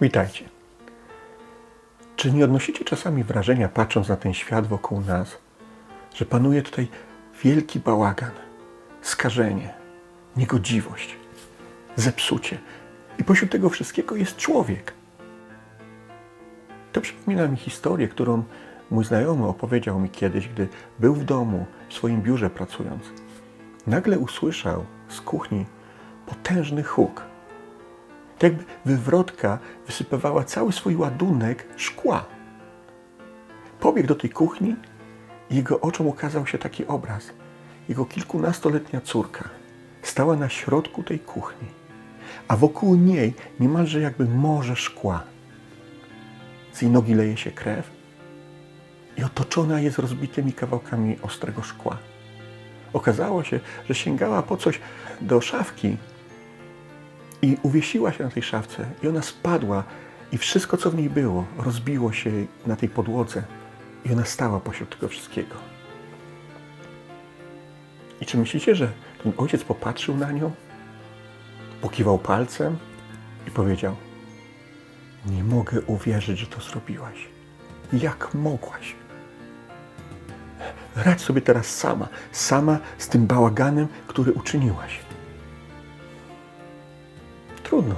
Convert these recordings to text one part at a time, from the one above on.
Witajcie. Czy nie odnosicie czasami wrażenia, patrząc na ten świat wokół nas, że panuje tutaj wielki bałagan, skażenie, niegodziwość, zepsucie i pośród tego wszystkiego jest człowiek? To przypomina mi historię, którą mój znajomy opowiedział mi kiedyś, gdy był w domu, w swoim biurze pracując. Nagle usłyszał z kuchni potężny huk. Tak jakby wywrotka wysypywała cały swój ładunek szkła. Pobiegł do tej kuchni i jego oczom ukazał się taki obraz. Jego kilkunastoletnia córka stała na środku tej kuchni, a wokół niej niemalże jakby morze szkła. Z jej nogi leje się krew i otoczona jest rozbitymi kawałkami ostrego szkła. Okazało się, że sięgała po coś do szafki i uwiesiła się na tej szafce i ona spadła i wszystko, co w niej było, rozbiło się na tej podłodze i ona stała pośród tego wszystkiego. I czy myślicie, że ten ojciec popatrzył na nią, pokiwał palcem i powiedział: Nie mogę uwierzyć, że to zrobiłaś. Jak mogłaś? Radź sobie teraz sama, sama z tym bałaganem, który uczyniłaś. Trudno.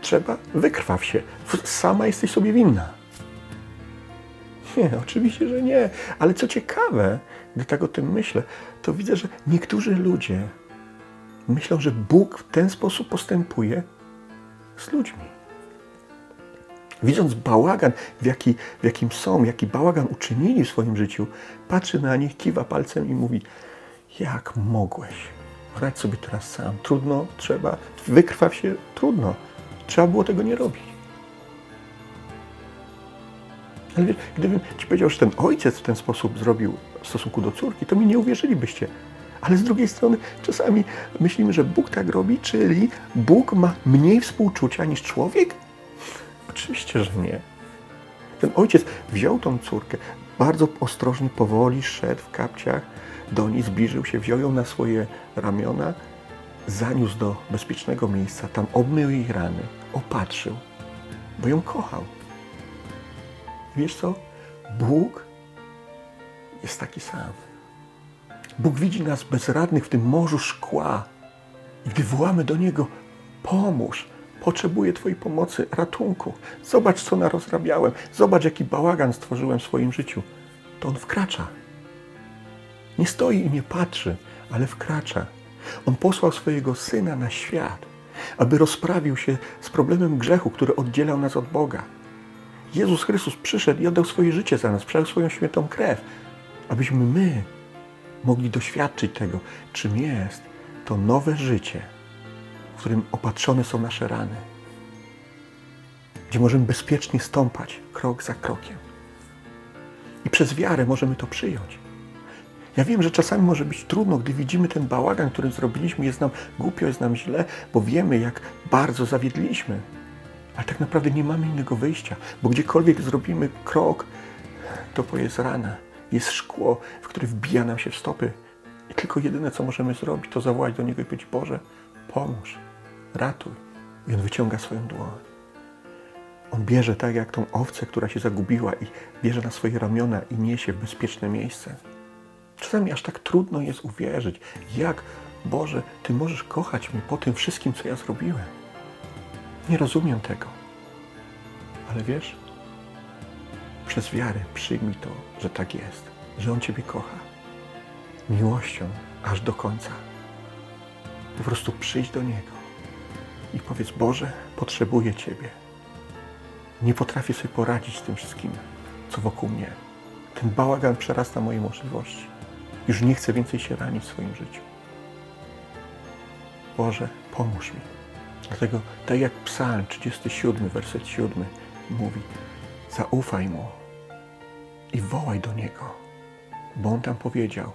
Trzeba, wykrwaw się. Sama jesteś sobie winna. Nie, oczywiście, że nie. Ale co ciekawe, gdy tak o tym myślę, to widzę, że niektórzy ludzie myślą, że Bóg w ten sposób postępuje z ludźmi. Widząc bałagan, w, jaki, w jakim są, jaki bałagan uczynili w swoim życiu, patrzy na nich, kiwa palcem i mówi: Jak mogłeś? Radź sobie teraz sam. Trudno, trzeba, wykrwaw się, trudno. Trzeba było tego nie robić. Ale wiesz, gdybym ci powiedział, że ten ojciec w ten sposób zrobił w stosunku do córki, to mi nie uwierzylibyście. Ale z drugiej strony czasami myślimy, że Bóg tak robi, czyli Bóg ma mniej współczucia niż człowiek? Oczywiście, że nie. Ten ojciec wziął tą córkę, bardzo ostrożnie, powoli szedł w kapciach do niej, zbliżył się, wziął ją na swoje ramiona, zaniósł do bezpiecznego miejsca, tam obmył jej rany, opatrzył, bo ją kochał. Wiesz co? Bóg jest taki sam. Bóg widzi nas bezradnych w tym morzu szkła. I gdy wołamy do Niego, pomóż, potrzebuję Twojej pomocy, ratunku. Zobacz, co narozrabiałem. Zobacz, jaki bałagan stworzyłem w swoim życiu. To On wkracza. Nie stoi i nie patrzy, ale wkracza. On posłał swojego Syna na świat, aby rozprawił się z problemem grzechu, który oddzielał nas od Boga. Jezus Chrystus przyszedł i oddał swoje życie za nas, przelał swoją świętą krew, abyśmy my mogli doświadczyć tego, czym jest to nowe życie, w którym opatrzone są nasze rany, gdzie możemy bezpiecznie stąpać krok za krokiem. I przez wiarę możemy to przyjąć. Ja wiem, że czasami może być trudno, gdy widzimy ten bałagan, który zrobiliśmy, jest nam głupio, jest nam źle, bo wiemy, jak bardzo zawiedliśmy. Ale tak naprawdę nie mamy innego wyjścia, bo gdziekolwiek zrobimy krok, to jest rana, jest szkło, w które wbija nam się w stopy. I tylko jedyne, co możemy zrobić, to zawołać do Niego i powiedzieć, Boże, pomóż, ratuj. I On wyciąga swoją dłoń. On bierze tak jak tą owcę, która się zagubiła i bierze na swoje ramiona i niesie w bezpieczne miejsce. Czasami aż tak trudno jest uwierzyć, jak Boże, Ty możesz kochać mnie po tym wszystkim, co ja zrobiłem. Nie rozumiem tego. Ale wiesz, przez wiarę przyjmij to, że tak jest, że On Ciebie kocha. Miłością aż do końca. Po prostu przyjdź do Niego i powiedz: Boże, potrzebuję Ciebie. Nie potrafię sobie poradzić z tym wszystkim, co wokół mnie. Ten bałagan przerasta moje możliwości. Już nie chcę więcej się ranić w swoim życiu. Boże, pomóż mi. Dlatego, tak jak Psalm 37, werset 7 mówi, zaufaj Mu i wołaj do Niego, bo On tam powiedział,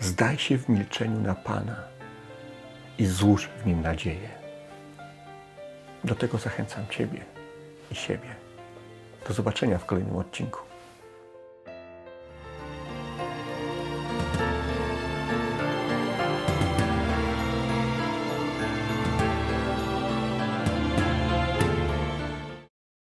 zdaj się w milczeniu na Pana i złóż w Nim nadzieję. Do tego zachęcam Ciebie i siebie. Do zobaczenia w kolejnym odcinku.